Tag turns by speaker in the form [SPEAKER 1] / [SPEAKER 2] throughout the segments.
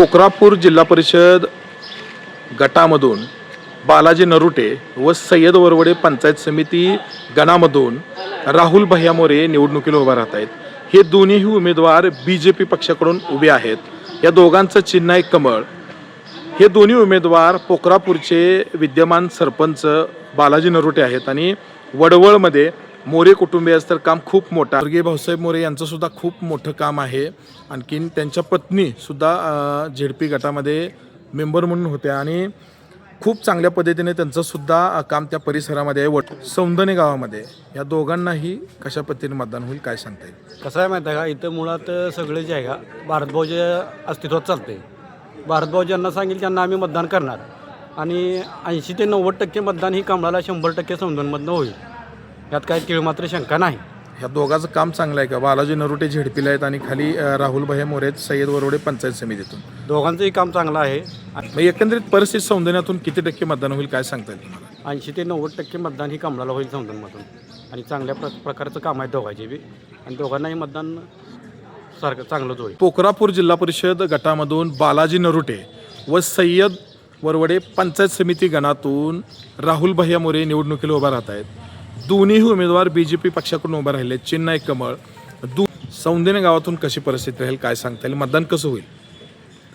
[SPEAKER 1] कोकरापूर जिल्हा परिषद गटामधून बालाजी नरुटे व सय्यद वरवडे पंचायत समिती गणामधून राहुल भैया मोरे निवडणुकीला उभा राहत आहेत. हे दोन्हीही उमेदवार बी जे पी पक्षाकडून उभे आहेत. या दोघांचं चिन्ह आहे कमळ. हे दोन्ही उमेदवार पोकरापूरचे विद्यमान सरपंच बालाजी नरुटे आहेत आणि वडवळमध्ये मोरे कुटुंबियाचं तर काम खूप मोठं स्वर्गीय भाऊसाहेब मोरे यांचं सुद्धा खूप मोठं काम आहे. आणखीन त्यांच्या पत्नी सुद्धा झेडपी गटामध्ये मेंबर म्हणून होत्या आणि खूप चांगल्या पद्धतीने त्यांचं सुद्धा काम त्या परिसरामध्ये आहे. वट सौंदने गावामध्ये. या दोघांनाही कशा पद्धतीने मतदान होईल काय सांगता येईल?
[SPEAKER 2] कसं आहे माहिती आहे का? इथं मुळात सगळे जे आहे का भारतभाऊ जे अस्तित्वात चालते भारतभाऊ ज्यांना सांगेल त्यांना आम्ही मतदान करणार. आणि ऐंशी ते नव्वद टक्के मतदान ही कमळाला शंभर टक्के सौंदनमधनं होईल. यात काही तीळ मात्र शंका नाही.
[SPEAKER 1] ह्या दोघांचं काम चांगलं आहे का? बालाजी नरोटे झेडपीला आहेत आणि खाली अ, राहुल भैया मोरे आहेत सय्यद वरोडे पंचायत समितीतून.
[SPEAKER 2] दोघांचंही काम चांगलं आहे.
[SPEAKER 1] मग एकंदरीत परिस्थिती सौंदर्यातून किती टक्के मतदान होईल काय सांगता येईल तुम्हाला?
[SPEAKER 2] ऐंशी ते नव्वद टक्के मतदान ही कमळाला होईल समजूनमधून आणि चांगल्या प्र प्रकारचं काम आहे दोघांचे बी. आणि दोघांनाही मतदान सारखं चांगलंच होईल.
[SPEAKER 1] पोखरापूर जिल्हा परिषद गटामधून बालाजी नरुटे व सय्यद वरवडे पंचायत समिती गणातून राहुल भैया मोरे निवडणुकीला उभा राहत आहेत. दोन्हीही उमेदवार बी जे पी पक्षाकडून उभे राहिले. चिन्ह कमळ. दु सौंदर्य गावातून कशी परिस्थिती राहील काय सांगता येईल? मतदान कसं होईल?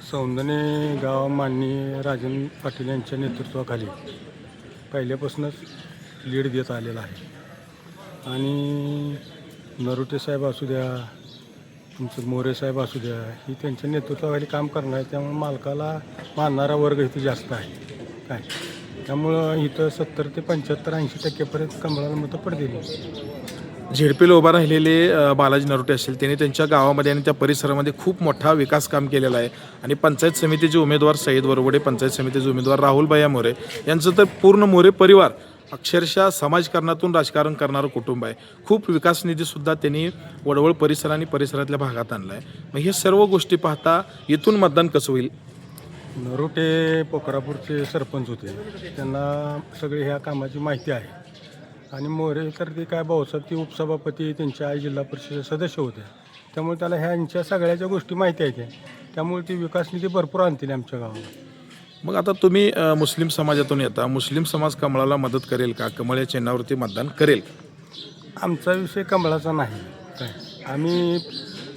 [SPEAKER 3] सौंदने गाव माननीय राजन पाटील यांच्या नेतृत्वाखाली पहिल्यापासूनच लीड देत आलेला आहे. आणि नरोटे साहेब असू द्या तुमचं मोरे साहेब असू द्या ही त्यांच्या नेतृत्वाखाली काम करणार आहे त्यामुळे मालकाला मानणारा वर्ग इथे जास्त आहे. काय? त्यामुळं इथं सत्तर ते पंच्याहत्तर ऐंशी टक्केपर्यंत कमळाला मतं पडलेली
[SPEAKER 1] झेडपीला उभा राहिलेले बालाजी नरोटे असतील त्यांनी त्यांच्या गावामध्ये आणि त्या परिसरामध्ये खूप मोठा विकास काम केलेला आहे. आणि पंचायत समितीचे उमेदवार सईद वरवडे पंचायत समितीचे उमेदवार राहुल भैया मोरे यांचं तर पूर्ण मोरे परिवार अक्षरशः समाजकारणातून राजकारण करणारं कुटुंब आहे. खूप विकास निधीसुद्धा त्यांनी वडवळ परिसर आणि परिसरातल्या भागात आणला आहे मग हे सर्व गोष्टी पाहता इथून मतदान कसं होईल?
[SPEAKER 3] नरोटे पोखरापूरचे सरपंच होते. त्यांना सगळे ह्या कामाची माहिती आहे. आणि मोरे तर ते काय भाऊसाहेब ते उपसभापती त्यांच्या आई जिल्हा परिषद सदस्य होते. त्यामुळे त्याला ह्यांच्या सगळ्याच्या गोष्टी माहिती आहेत त्यामुळे ती विकास निधी भरपूर आणतील आमच्या गावाला.
[SPEAKER 1] मग आता तुम्ही अ, मुस्लिम समाजातून येता. मुस्लिम समाज कमळाला मदत करेल का? कमळ या चिन्हावरती मतदान करेल का?
[SPEAKER 3] आमचा विषय कमळाचा नाही. काय? आम्ही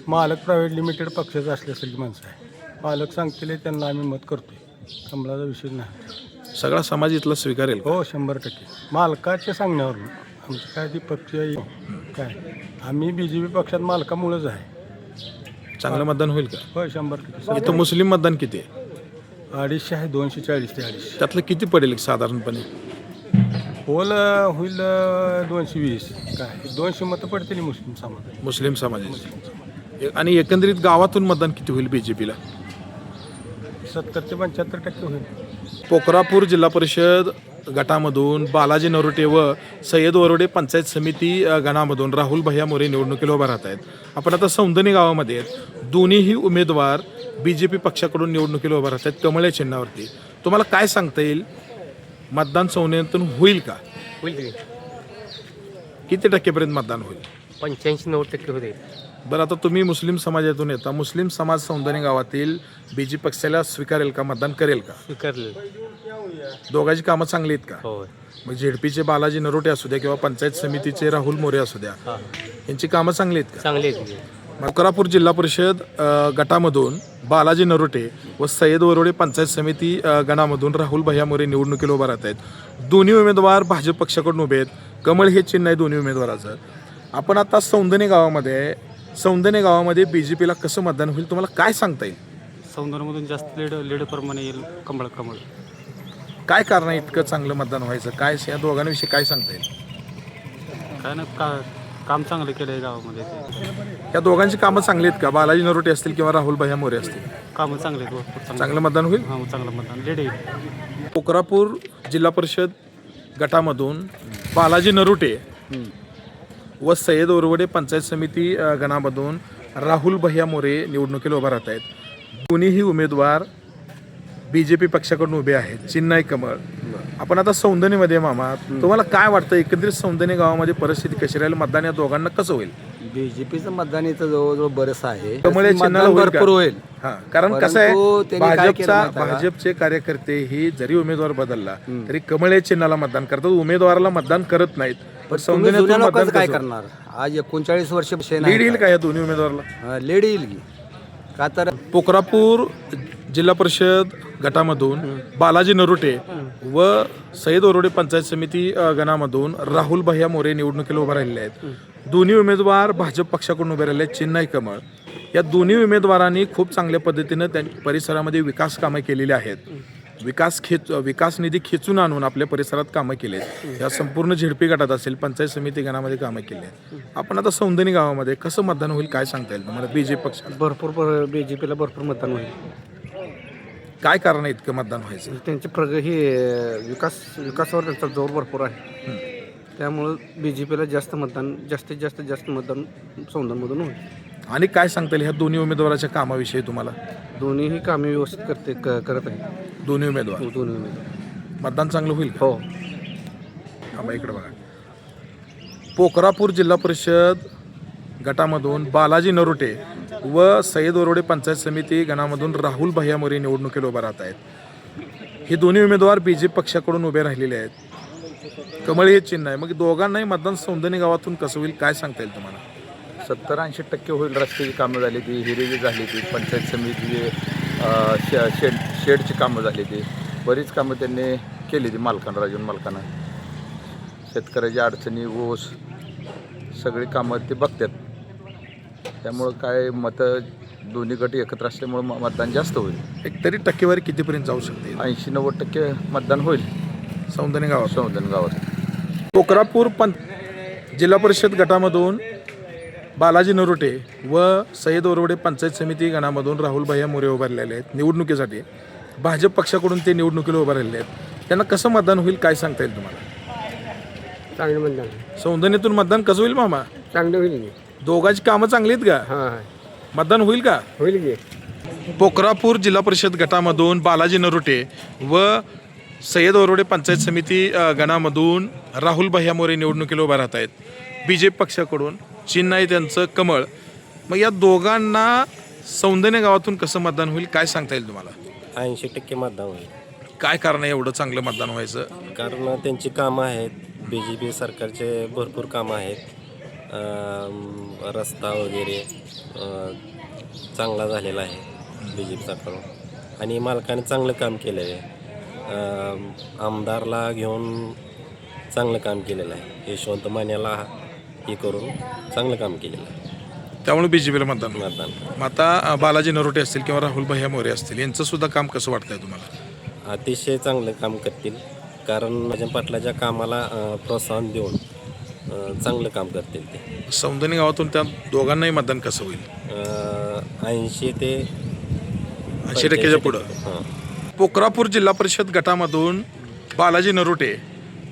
[SPEAKER 3] मालक प्रायव्हेट लिमिटेड पक्षाचा असल्यासारखी माणसं आहे. मालक सांगतील त्यांना आम्ही मत करतो कमळाचा विषय नाही.
[SPEAKER 1] सगळा समाज इथला स्वीकारेल?
[SPEAKER 3] हो शंभर टक्के. मालकाच्या सांगण्यावरून आमचं काय ती पक्ष काय? आम्ही बी जे पी पक्षात मालकामुळेच आहे.
[SPEAKER 1] चांगलं मतदान होईल का?
[SPEAKER 3] होय शंभर टक्के.
[SPEAKER 1] इथं मुस्लिम मतदान किती आहे?
[SPEAKER 3] अडीचशे आहे दोनशे चाळीस ते अडीचशे.
[SPEAKER 1] त्यातलं किती पडेल साधारणपणे?
[SPEAKER 3] होल होईल दोनशे वीस. काय? दोनशे मतं पडतील मुस्लिम समाज
[SPEAKER 1] मुस्लिम समाजाचे आणि एकंदरीत गावातून मतदान किती होईल बी जे पीला
[SPEAKER 3] सत्तर ते पंच्याहत्तर टक्के होईल.
[SPEAKER 1] पोखरापूर जिल्हा परिषद गटामधून बालाजी नरोटे व सय्यद वरोडे पंचायत समिती अ, गणामधून राहुल भैया मोरे निवडणुकीला उभा राहत आहेत. आपण आता सौंदनी गावामध्ये आहेत. दोन्हीही उमेदवार बी जे पी पक्षाकडून निवडणुकीला उभा राहत आहेत. कमळ या चिन्हावरती. तुम्हाला काय सांगता येईल? मतदान सौंदर्यातून होईल का?
[SPEAKER 4] होईल की
[SPEAKER 1] किती टक्केपर्यंत मतदान होईल?
[SPEAKER 4] पंच्याऐंशी नव्वद टक्के होते.
[SPEAKER 1] बरं आता तुम्ही मुस्लिम समाजातून येता. मुस्लिम समाज सौंदर्य गावातील बी जे पक्षाला स्वीकारेल का? मतदान करेल का?
[SPEAKER 4] स्वीकारले.
[SPEAKER 1] दोघांची कामं चांगली आहेत का?
[SPEAKER 4] होय.
[SPEAKER 1] मग झेडपीचे बालाजी नरोटे असू द्या किंवा पंचायत समितीचे राहुल मोरे असू द्या
[SPEAKER 4] हां.
[SPEAKER 1] यांची कामं चांगली आहेत
[SPEAKER 4] चांगले आहेत की.
[SPEAKER 1] का मकरापूर जिल्हा परिषद अ, गटामधून बालाजी नरोटे व सय्यद वरोडे पंचायत समिती अ, गणामधून राहुल भैया मोरे निवडणुकीला उभा राहत आहेत. दोन्ही उमेदवार भाजप पक्षाकडून उभे आहेत. कमळ हे चिन्ह आहे दोन्ही उमेदवाराचं. आपण आता सौंदने गावामध्ये. सौंदने गावामध्ये बी जे पीला कसं मतदान होईल तुम्हाला काय सांगता येईल?
[SPEAKER 2] सौंदर्यमधून जास्त लीड लीड प्रमाणे येईल कमळ कमळ
[SPEAKER 1] काय कारण आहे इतकं चांगलं मतदान व्हायचं? काय या दोघांविषयी काय सांगता येईल?
[SPEAKER 2] काय ना का काम चांगलं केलं आहे गावामध्ये
[SPEAKER 1] या दोघांची कामं चांगली आहेत का? बालाजी नरोटे असतील किंवा राहुल भैया मोरे असतील?
[SPEAKER 2] कामं चांगले आहेत चांगलं
[SPEAKER 1] मतदान होईल?
[SPEAKER 2] हां चांगलं मतदान. लीड येईल
[SPEAKER 1] पोखरापूर जिल्हा परिषद गटामधून बालाजी नरुटे व सय्यद ओरवडे पंचायत समिती गणामधून राहुल भैया मोरे निवडणुकीला उभा राहत आहेत. दोन्हीही उमेदवार बी जे पी पक्षाकडून उभे आहेत. आहे कमळ. आपण आता सौंदर्यमध्ये मामा तुम्हाला काय वाटतं एकंदरीत सौंदर्य गावामध्ये परिस्थिती कशी राहील? मतदान या दोघांना कसं होईल?
[SPEAKER 5] बी जे पीचं मतदान इथं जवळजवळ बरंच आहे? भरपूर होईल.
[SPEAKER 1] हा कारण कसं आहे भाजपचा? भाजपचे कार्यकर्ते ही जरी उमेदवार बदलला तरी कमळ चिन्हाला मतदान करतात. उमेदवाराला मतदान करत नाहीत. पण
[SPEAKER 5] तुम्ही जुन्या
[SPEAKER 1] मतदान
[SPEAKER 5] लोकांचं काय
[SPEAKER 1] कसं?
[SPEAKER 5] करणार? आज एकोणचाळीस वर्ष विषय
[SPEAKER 1] लीड येईल का या दोन्ही उमेदवाराला?
[SPEAKER 5] लीड येईल की. का तर
[SPEAKER 1] पोखरापूर जिल्हा परिषद गटामधून बालाजी नरुटे व सईद ओरोडे पंचायत समिती अ, गणामधून राहुल भैया मोरे निवडणुकीला उभे राहिलेले आहेत. दोन्ही उमेदवार भाजप पक्षाकडून उभे राहिले आहेत चिन्हाई कमळ. या दोन्ही उमेदवारांनी खूप चांगल्या पद्धतीनं त्या परिसरामध्ये विकास कामं केलेली आहेत. विकास खेच विकास निधी खेचून आणून आपल्या परिसरात कामं केली आहेत या संपूर्ण झेडपी गटात असेल पंचायत समिती गणामध्ये कामं केली आहेत. आपण आता सौंदनी गावामध्ये कसं मतदान होईल काय सांगता येईल तुम्हाला बीजेपी पक्षाला?
[SPEAKER 2] भरपूर बी जे पीला भरपूर मतदान होईल.
[SPEAKER 1] काय कारण आहे इतकं मतदान व्हायचं?
[SPEAKER 2] त्यांची प्रग ही विकास विकासावर त्यांचा जोर भरपूर आहे. त्यामुळं बी जे पीला जास्त मतदान जास्तीत जास्त जास्त मतदान सौंदर्यमधून होईल.
[SPEAKER 1] आणि काय सांगता येईल ह्या दोन्ही उमेदवाराच्या कामाविषयी तुम्हाला?
[SPEAKER 2] दोन्हीही कामे व्यवस्थित करते क- करत आहे.
[SPEAKER 1] दोन्ही उमेदवार?
[SPEAKER 2] दोन्ही उमेदवार.
[SPEAKER 1] मतदान चांगलं होईल का?
[SPEAKER 2] हो.
[SPEAKER 1] थांबा इकडे बघा. पोखरापूर जिल्हा परिषद गटामधून बालाजी नरोटे व सय्यद ओरोडे पंचायत समिती गणामधून राहुल भैया मोरे निवडणुकीला उभे राहत आहेत. हे दोन्ही उमेदवार बी जे पक्षाकडून उभे राहिलेले आहेत. कमळ हे चिन्ह आहे. मग दोघांनाही मतदान सौंदर्य गावातून कसं होईल काय सांगता येईल तुम्हाला?
[SPEAKER 6] सत्तर ऐंशी टक्के होईल रस्त्याची कामं झाली ती हिरेजी झाली ती पंचायत समिती शे शेड शेडची कामं झाली ती बरीच कामं त्यांनी केली ती मालकानं राजून मालकानं. शेतकऱ्याच्या अडचणी ऊस सगळी कामं ते बघतात. त्यामुळं काय मतं दोन्ही गट एकत्र असल्यामुळं मतदान जास्त होईल.
[SPEAKER 1] एक तरी टक्केवारी कितीपर्यंत जाऊ शकते?
[SPEAKER 6] ऐंशी नव्वद टक्के मतदान होईल.
[SPEAKER 1] सौंदर्य गावात
[SPEAKER 6] संवर्धन गावात
[SPEAKER 1] पोखरापूर पं जिल्हा परिषद गटामधून बालाजी नरोटे व सय्यद ओरवडे पंचायत समिती गणामधून राहुल भैया मोरे उभारलेले आहेत. निवडणुकीसाठी भाजप पक्षाकडून ते निवडणुकीला उभा राहिलेले आहेत. त्यांना कसं मतदान होईल काय सांगता येईल तुम्हाला?
[SPEAKER 2] चांगलं मतदान.
[SPEAKER 1] सौंदर्यातून मतदान कसं होईल मामा?
[SPEAKER 2] चांगलं होईल की.
[SPEAKER 1] दोघांची कामं चांगली आहेत का?
[SPEAKER 2] हां
[SPEAKER 1] मतदान होईल का?
[SPEAKER 2] होईल की.
[SPEAKER 1] पोखरापूर जिल्हा परिषद गटामधून बालाजी नरोटे व सय्यद ओरोडे पंचायत समिती अ, गणामधून राहुल भैया मोरे निवडणुकीला उभा राहत आहेत. बी जे पी पक्षाकडून चिन्ह आहे त्यांचं कमळ. मग या दोघांना सौंदर्य गावातून कसं मतदान होईल काय सांगता येईल तुम्हाला?
[SPEAKER 7] ऐंशी टक्के मतदान होईल.
[SPEAKER 1] काय कारण आहे एवढं चांगलं मतदान व्हायचं?
[SPEAKER 7] कारण त्यांची कामं आहेत. बी जे पी सरकारचे भरपूर कामं आहेत. रस्ता वगैरे अ, चांगला झालेला आहे बी जे पी सरकारकडून आणि मालकाने चांगलं काम केलं आहे. आमदारला घेऊन चांगलं काम केलेलं आहे. यशवंत मान्याला हे करून चांगलं काम केलेलं आहे.
[SPEAKER 1] त्यामुळे बी जे पीला मतदान.
[SPEAKER 7] मतदान.
[SPEAKER 1] मग आता बालाजी नरोटे असतील किंवा राहुल भैया मोरे असतील यांचं सुद्धा काम कसं वाटतंय तुम्हाला?
[SPEAKER 7] अतिशय चांगलं काम करतील. कारण राजन पाटलाच्या कामाला अ, प्रोत्साहन देऊन अ, चांगलं काम करतील ते.
[SPEAKER 1] सौंदर्य गावातून त्या दोघांनाही मतदान कसं होईल?
[SPEAKER 7] ऐंशी ते
[SPEAKER 1] ऐंशी टक्क्याच्या पुढं.
[SPEAKER 7] हां.
[SPEAKER 1] पोखरापूर जिल्हा परिषद गटामधून बालाजी नरोटे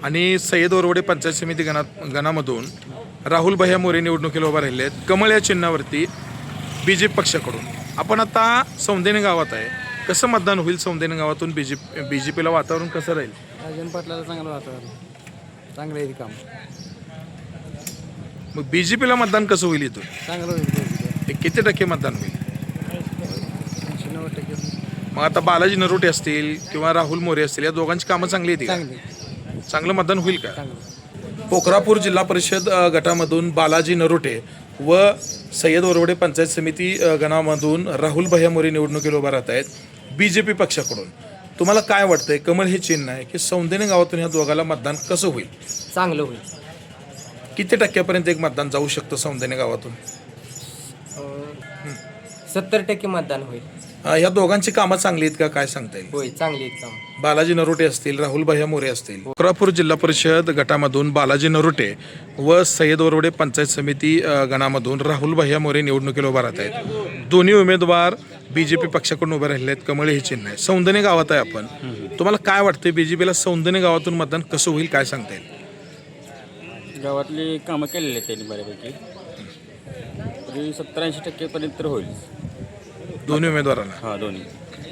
[SPEAKER 1] आणि सय्यद ओरवडे पंचायत समिती गणा गणामधून राहुल भैया मोरे निवडणुकीला उभा राहिले आहेत. कमळ या चिन्हावरती बी जे पी पक्षाकडून. आपण आता सौंदेने गावात आहे. कसं मतदान होईल सौंदेने गावातून बी जे बी जे पीला वातावरण कसं राहील?
[SPEAKER 5] राजन पाटलाला चांगलं वातावरण. चांगलं आहे काम.
[SPEAKER 1] मग बी जे पीला मतदान कसं होईल इथून?
[SPEAKER 5] चांगलं होईल
[SPEAKER 1] किती टक्के मतदान होईल?
[SPEAKER 5] ऐंशी नव्वद टक्के.
[SPEAKER 1] मग आता बालाजी नरोटे असतील किंवा राहुल मोरे असतील या दोघांची कामं चांगली येतील
[SPEAKER 5] चांगली.
[SPEAKER 1] चांगलं मतदान होईल का? पोखरापूर जिल्हा परिषद गटामधून बालाजी नरोटे व सय्यद ओरवडे पंचायत समिती गणामधून राहुल भैया मोरे निवडणुकीला उभा राहत आहेत बी जे पी पक्षाकडून. तुम्हाला काय वाटतंय? कमळ हे चिन्ह आहे की सौंदर्य गावातून ह्या दोघाला मतदान कसं होईल?
[SPEAKER 4] चांगलं होईल.
[SPEAKER 1] किती टक्क्यापर्यंत एक मतदान जाऊ शकतं सौंदर्य गावातून?
[SPEAKER 4] सत्तर टक्के मतदान होईल.
[SPEAKER 1] अ, ह्या दोघांची कामं चांगली आहेत का? काय सांगता येईल?
[SPEAKER 4] होय चांगली आहेत काम.
[SPEAKER 1] बालाजी नरोटे असतील राहुल भैया मोरे असतील. कोल्हापूर जिल्हा परिषद गटामधून बालाजी नरोटे व सय्यद ओरवडे पंचायत समिती अ, गणामधून राहुल भैया मोरे निवडणुकीला उभा राहत आहेत. दोन्ही उमेदवार बीजेपी पक्षाकडून उभे राहिले आहेत. कमळ हे चिन्ह आहे सौंदर्य गावात आहे आपण. तुम्हाला काय वाटतं बीजेपीला सौंदर्य गावातून मतदान कसं होईल काय सांगता येईल?
[SPEAKER 8] गावातली कामं केलेली आहेत त्यांनी बऱ्यापैकी. तरी सत्तर ऐंशी टक्केपर्यंत तर होईल.
[SPEAKER 1] दोन्ही उमेदवारांना
[SPEAKER 8] हां दोन्ही.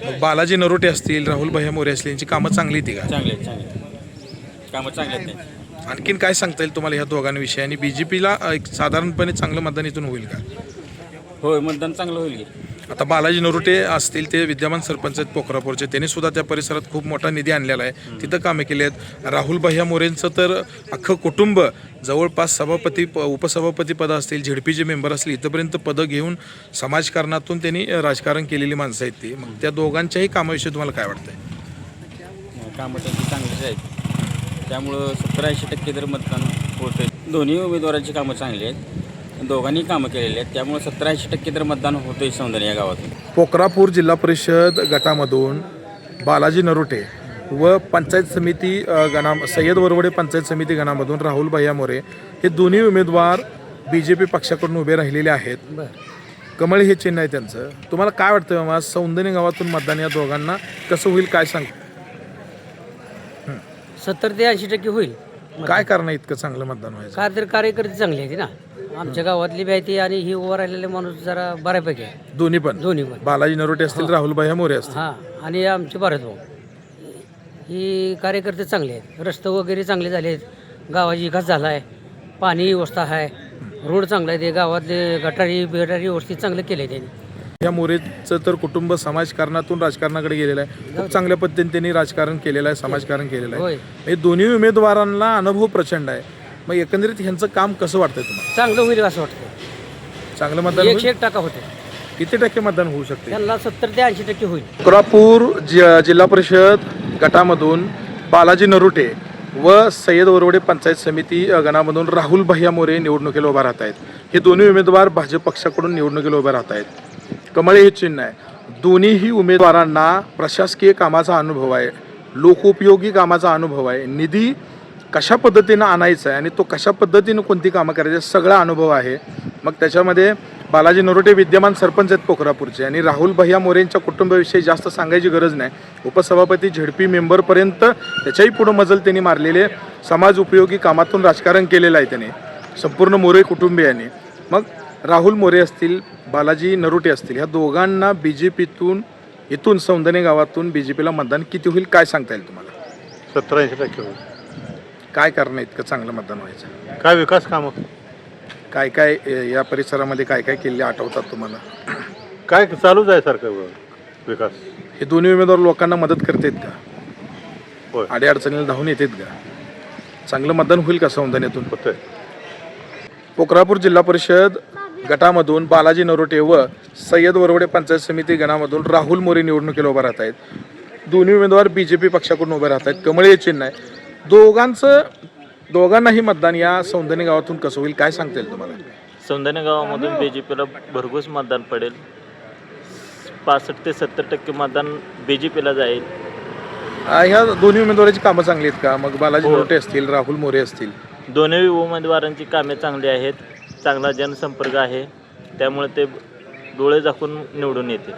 [SPEAKER 1] मग बालाजी नरोटे असतील राहुल भैया मोरे असतील यांची कामं चांगली आहेत का?
[SPEAKER 8] चांगले आहेत चांगले आहेत. कामं चांगले आहेत त्यांची.
[SPEAKER 1] आणखीन काय सांगता येईल तुम्हाला ह्या दोघांविषयी? आणि बी जे पीला एक साधारणपणे चांगलं मतदान इथून होईल का?
[SPEAKER 8] होय मतदान चांगलं होईल की.
[SPEAKER 1] आता बालाजी नरोटे असतील ते विद्यमान सरपंच आहेत पोखरापूरचे त्यांनी सुद्धा त्या परिसरात खूप मोठा निधी आणलेला आहे. तिथं कामे केली आहेत. राहुल भैया मोरेंचं तर अख्खं कुटुंब जवळपास सभापती प उपसभापती पदं असतील झेडपीचे मेंबर असतील इथंपर्यंत पदं घेऊन समाजकारणातून त्यांनी राजकारण केलेली माणसं आहेत ती. मग त्या दोघांच्याही कामाविषयी तुम्हाला काय वाटतंय?
[SPEAKER 8] कामं त्यांची चांगलीच आहेत. त्यामुळं सत्तर ऐंशी टक्के तर मतदान होतं दोन्ही उमेदवारांची कामं चांगली आहेत. दोघांनी कामं केलेली आहेत. त्यामुळे सत्तर ऐंशी टक्के तर मतदान होतंय सौंदर्य या गावातून.
[SPEAKER 1] पोखरापूर जिल्हा परिषद गटामधून बालाजी नरोटे व पंचायत समिती अ, गणा सय्यद वरवडे पंचायत समिती गणामधून राहुल भैया मोरे हे दोन्ही उमेदवार बी जे पी पक्षाकडून उभे राहिलेले आहेत. कमळ हे चिन्ह आहे त्यांचं. तुम्हाला काय वाटतं मामा? सौंदर्य गावातून मतदान या दोघांना कसं होईल काय सांग
[SPEAKER 9] सत्तर ते ऐंशी टक्के होईल.
[SPEAKER 1] काय कारण आहे इतकं चांगलं मतदान व्हायचं?
[SPEAKER 9] का तर कार्यकर्ते चांगले आहेत ना? आमच्या गावातली बी आहे ती आणि ही उभं राहिलेले माणूस जरा बऱ्यापैकी आहे.
[SPEAKER 1] दोन्ही पण?
[SPEAKER 9] दोन्ही पण.
[SPEAKER 1] बालाजी नरोटे असतील राहुल भैया मोरे असतील.
[SPEAKER 9] हां आणि आमचे भारत भाऊ. ही कार्यकर्ते चांगले आहेत. रस्ते वगैरे चांगले झाले आहेत. गावाची विकास झाला आहे. पाणी व्यवस्था आहे. रोड चांगला आहे. ते गावातले गटारी बिटारी व्यवस्थित चांगलं केलं आहे त्यांनी.
[SPEAKER 1] या मोरेचं तर कुटुंब समाजकारणातून राजकारणाकडे गेलेलं आहे. खूप चांगल्या पद्धतीने त्यांनी राजकारण केलेलं आहे समाजकारण केलेलं आहे.
[SPEAKER 9] होय.
[SPEAKER 1] हे दोन्ही उमेदवारांना अनुभव प्रचंड आहे. मग एकंदरीत ह्यांचं काम कसं वाटतंय तुम्हाला?
[SPEAKER 9] चांगलं होईल असं वाटतं
[SPEAKER 1] चांगलं मतदान
[SPEAKER 9] एकशे? एक टाका होते
[SPEAKER 1] किती टक्के मतदान होऊ शकते?
[SPEAKER 9] त्यांना सत्तर ते ऐंशी टक्के होईल.
[SPEAKER 1] कोल्हापूर जि जिल्हा परिषद गटामधून बालाजी नरुटे व सय्यद वरवडे पंचायत समिती अ, गणामधून राहुल भैया मोरे निवडणुकीला उभा राहत आहेत. हे दोन्ही उमेदवार भाजप पक्षाकडून निवडणुकीला उभे राहत आहेत. कमळे हे चिन्ह आहे. दोन्हीही उमेदवारांना प्रशासकीय कामाचा अनुभव आहे. लोकोपयोगी कामाचा अनुभव आहे. निधी कशा पद्धतीनं आणायचा आहे आणि तो कशा पद्धतीनं कोणती कामं करायची सगळा अनुभव आहे. मग त्याच्यामध्ये बालाजी नरोटे विद्यमान सरपंच आहेत पोखरापूरचे आणि राहुल भैया मोरेंच्या कुटुंबाविषयी जास्त सांगायची गरज नाही. उपसभापती झेडपी मेंबरपर्यंत त्याच्याही पुढं मजल त्यांनी मारलेले समाज उपयोगी कामातून राजकारण केलेलं आहे त्याने. संपूर्ण मोरे कुटुंबियांनी मग राहुल मोरे असतील बालाजी नरोटे असतील ह्या दोघांना बी जे पीतून इथून सौंदर्य गावातून बी जे पीला मतदान किती होईल काय सांगता येईल तुम्हाला?
[SPEAKER 3] सत्तर ऐंशी टक्के होईल.
[SPEAKER 1] काय करणं इतकं चांगलं मतदान व्हायचं?
[SPEAKER 3] काय विकास कामं?
[SPEAKER 1] काय काय अ, या परिसरामध्ये काय काय केले आठवतात तुम्हाला?
[SPEAKER 3] काय चालूच आहे सारखं विकास.
[SPEAKER 1] हे दोन्ही उमेदवार लोकांना मदत करतात का?
[SPEAKER 3] होय.
[SPEAKER 1] अडीअडचणीला धावून येतात का? चांगलं मतदान होईल का सौंदर्यातून?
[SPEAKER 3] होतंय.
[SPEAKER 1] पोखरापूर जिल्हा परिषद गटामधून बालाजी नरोटे व सय्यद वरवडे पंचायत समिती गणामधून राहुल मोरे निवडणुकीला उभा राहत आहेत. दोन्ही उमेदवार बी जे पी पक्षाकडून उभे राहत आहेत. कमळे हे चिन्ह आहे. दोघांचं दोघांनाही मतदान या सौंदर्य गावातून कसं होईल? काय सांगता येईल तुम्हाला?
[SPEAKER 10] सौंदर्य गावामधून बी जे पीला भरघोस मतदान पडेल. पासष्ट ते सत्तर टक्के मतदान बी जे पीला जाईल.
[SPEAKER 1] आ, ह्या दोन्ही उमेदवाराची कामं चांगली आहेत का? मग बालाजी
[SPEAKER 10] हो.
[SPEAKER 1] नरोटे असतील राहुल मोरे असतील.
[SPEAKER 10] दोन्ही उमेदवारांची कामे चांगली आहेत. चांगला जनसंपर्क आहे. त्यामुळे ते डोळे झाकून निवडून येतील.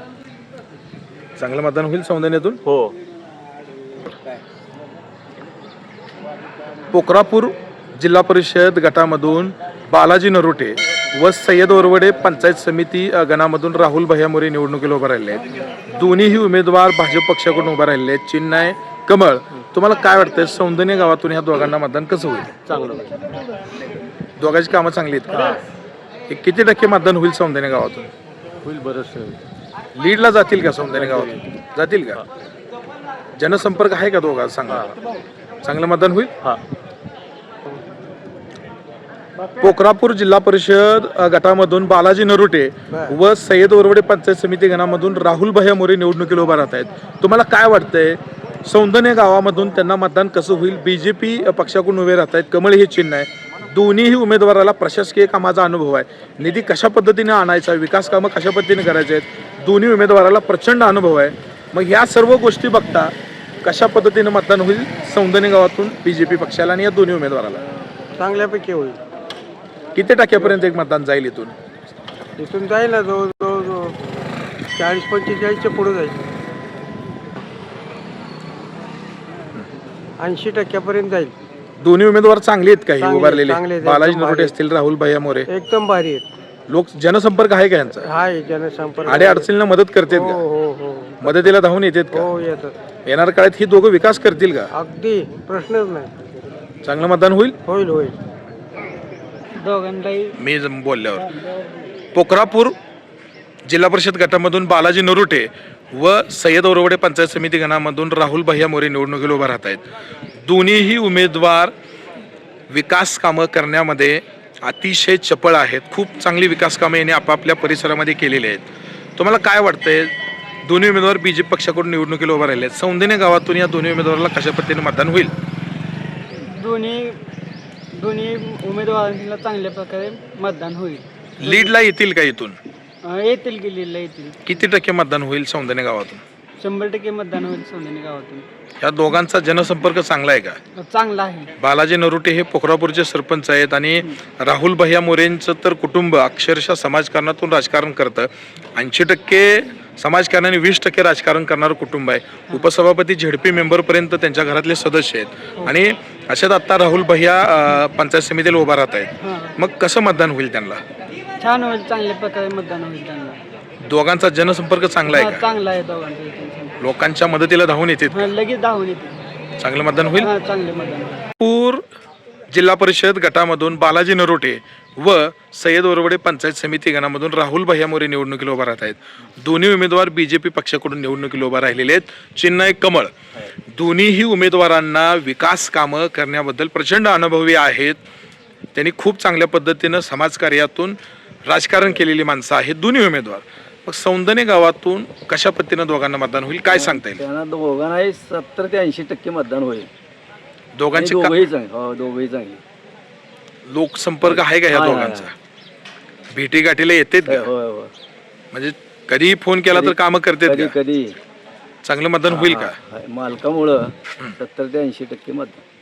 [SPEAKER 1] चांगलं मतदान होईल सौंदर्यातून?
[SPEAKER 10] हो.
[SPEAKER 1] पोखरापूर जिल्हा परिषद गटामधून बालाजी नरोटे व सय्यद वरवडे पंचायत समिती गणामधून राहुल भैया मोरे निवडणुकीला उभे राहिले आहेत. दोन्हीही उमेदवार भाजप पक्षाकडून उभे राहिले आहेत. आहे कमळ तुम्हाला काय वाटतंय? सौंदर्य गावातून ह्या दोघांना मतदान कसं होईल?
[SPEAKER 10] चांगलं
[SPEAKER 1] दोघांची कामं चांगली आहेत का? हे. किती टक्के मतदान होईल सौंदर्य गावातून?
[SPEAKER 3] होईल बरंच.
[SPEAKER 1] लीडला जातील का सौंदर्य गावातून? जातील का? जनसंपर्क आहे का दोघा सांगा. चांगलं मतदान होईल?
[SPEAKER 10] हां.
[SPEAKER 1] पोखरापूर जिल्हा परिषद गटामधून बालाजी नरुटे व सय्यद वरवडे पंचायत समिती गणामधून राहुल भैया मोरे निवडणुकीला उभा राहत आहेत. तुम्हाला काय वाटतंय? सौंदर्य गावामधून त्यांना मतदान कसं होईल? बीजेपी पक्षाकडून उभे राहत आहेत. कमळ हे चिन्ह आहे. दोन्हीही उमेदवाराला प्रशासकीय कामाचा अनुभव आहे. निधी कशा पद्धतीने आणायचा? विकास कामं कशा पद्धतीने करायचे आहेत? दोन्ही उमेदवाराला प्रचंड अनुभव आहे. मग ह्या सर्व गोष्टी बघता कशा पद्धतीने मतदान होईल सौंदर्य गावातून बीजेपी पक्षाला आणि या दोन्ही उमेदवाराला?
[SPEAKER 2] चांगल्यापैकी होईल.
[SPEAKER 1] किती टक्क्यापर्यंत एक मतदान जाईल इथून?
[SPEAKER 2] इथून जाईल ना जवळ चाळीस पंचेचाळीसच्या पुढे जाईल. ऐंशी टक्क्यापर्यंत जाईल.
[SPEAKER 1] दोन्ही उमेदवार चांगले आहेत काही
[SPEAKER 2] चांगले,
[SPEAKER 1] उभारलेले?
[SPEAKER 2] आहेत,
[SPEAKER 1] बालाजी
[SPEAKER 2] एकदम
[SPEAKER 1] नरोटे
[SPEAKER 2] भारी.
[SPEAKER 1] असतील राहुल भैया मोरे
[SPEAKER 2] एकदम भारी आहेत.
[SPEAKER 1] लोक जनसंपर्क आहे का यांचा?
[SPEAKER 2] हाय जनसंपर्क
[SPEAKER 1] आडे अडचणीला मदत करतात
[SPEAKER 2] हो
[SPEAKER 1] का?
[SPEAKER 2] हो हो.
[SPEAKER 1] मदतीला धावून येतात का?
[SPEAKER 2] हो येतात.
[SPEAKER 1] येणाऱ्या काळात ही दोघं विकास करतील का?
[SPEAKER 2] अगदी प्रश्नच नाही.
[SPEAKER 1] चांगलं मतदान होईल?
[SPEAKER 2] होईल होईल. दोघांनाही
[SPEAKER 1] मी ज- बोलल्यावर. पोखरापूर जिल्हा परिषद गटामधून बालाजी नरुटे व सय्यद ओरवडे पंचायत समिती गणामधून राहुल भैया मोरे निवडणुकीला उभा राहत आहेत दोन्हीही उमेदवार विकास कामं करण्यामध्ये अतिशय चपळ आहेत. खूप चांगली विकास कामं यांनी आपापल्या परिसरामध्ये केलेली आहेत. तुम्हाला काय वाटतंय? दोन्ही उमेदवार बी जे पी पक्षाकडून निवडणुकीला उभा राहिले आहेत. सौंदर्य गावातून या दोन्ही उमेदवाराला कशा पद्धतीने मतदान होईल?
[SPEAKER 2] दोन्ही दोन्ही उमेदवारांना चांगल्या प्रकारे मतदान होईल.
[SPEAKER 1] लीडला येतील का इथून?
[SPEAKER 2] अं, येतील गेलेला येतील.
[SPEAKER 1] किती टक्के मतदान होईल सौंदर्य गावातून?
[SPEAKER 2] शंभर टक्के मतदान होईल सोंदणी गावातून.
[SPEAKER 1] या दोघांचा जनसंपर्क चांगला आहे का?
[SPEAKER 2] चांगला आहे.
[SPEAKER 1] बालाजी नरुटे हे पोखरापूरचे सरपंच आहेत आणि राहुल भैया मोरेंचं तर कुटुंब अक्षरशः समाजकारणातून राजकारण करतं. ऐंशी टक्के समाजकारणाने वीस टक्के राजकारण करणारं कुटुंब आहे. उपसभापती झेडपी मेंबरपर्यंत त्यांच्या घरातले सदस्य आहेत. आणि अशात आत्ता राहुल भैया अं, पंचायत समितीला उभा राहत आहेत.
[SPEAKER 2] हां.
[SPEAKER 1] मग कसं मतदान होईल त्यांना?
[SPEAKER 2] छान होईल चांगल्या प्रकारे मतदान होईल त्यांना.
[SPEAKER 1] दोघांचा जनसंपर्क चांगला आहे
[SPEAKER 2] हा,
[SPEAKER 1] का?
[SPEAKER 2] चांगला आहे दोघांचं.
[SPEAKER 1] लोकांच्या मदतीला धावून येतात
[SPEAKER 2] हा, लगेच धावून येते
[SPEAKER 1] चांगलं मतदान होईल?
[SPEAKER 2] हा चांगले मतदान होईल.
[SPEAKER 1] पूर जिल्हा परिषद गटामधून बालाजी नरोटे व सय्यद ओरवडे पंचायत समिती गणामधून राहुल भैया मोरे निवडणुकीला उभा राहत आहेत. दोन्ही उमेदवार बीजेपी पक्षाकडून निवडणुकीला उभा राहिलेले आहेत. चिन्ह कमळ दोन्हीही उमेदवारांना विकास कामं करण्याबद्दल प्रचंड अनुभवी आहेत. त्यांनी खूप चांगल्या पद्धतीनं समाजकार्यातून राजकारण केलेली माणसं आहेत. दोन्ही उमेदवार. मग सौंदर्य गावातून कशा पद्धतीनं दोघांना मतदान होईल? काय सांगता येईल?
[SPEAKER 5] त्यांना दोघांनाही सत्तर ते ऐंशी टक्के मतदान होईल.
[SPEAKER 1] दोघांची का-
[SPEAKER 5] दोघंही चांगले. हो दोघंही चांगले.
[SPEAKER 1] लोकसंपर्क आहे का ह्या दोघांचा? भेटी गाठीला येतेत
[SPEAKER 5] होय
[SPEAKER 1] का?
[SPEAKER 5] होय होय.
[SPEAKER 1] म्हणजे कधीही फोन केला तर कामं करतात
[SPEAKER 5] कधी
[SPEAKER 1] का?
[SPEAKER 5] कधी.
[SPEAKER 1] चांगलं मतदान होईल का?
[SPEAKER 5] हा, मालकामुळं सत्तर ते ऐंशी टक्के मतदान.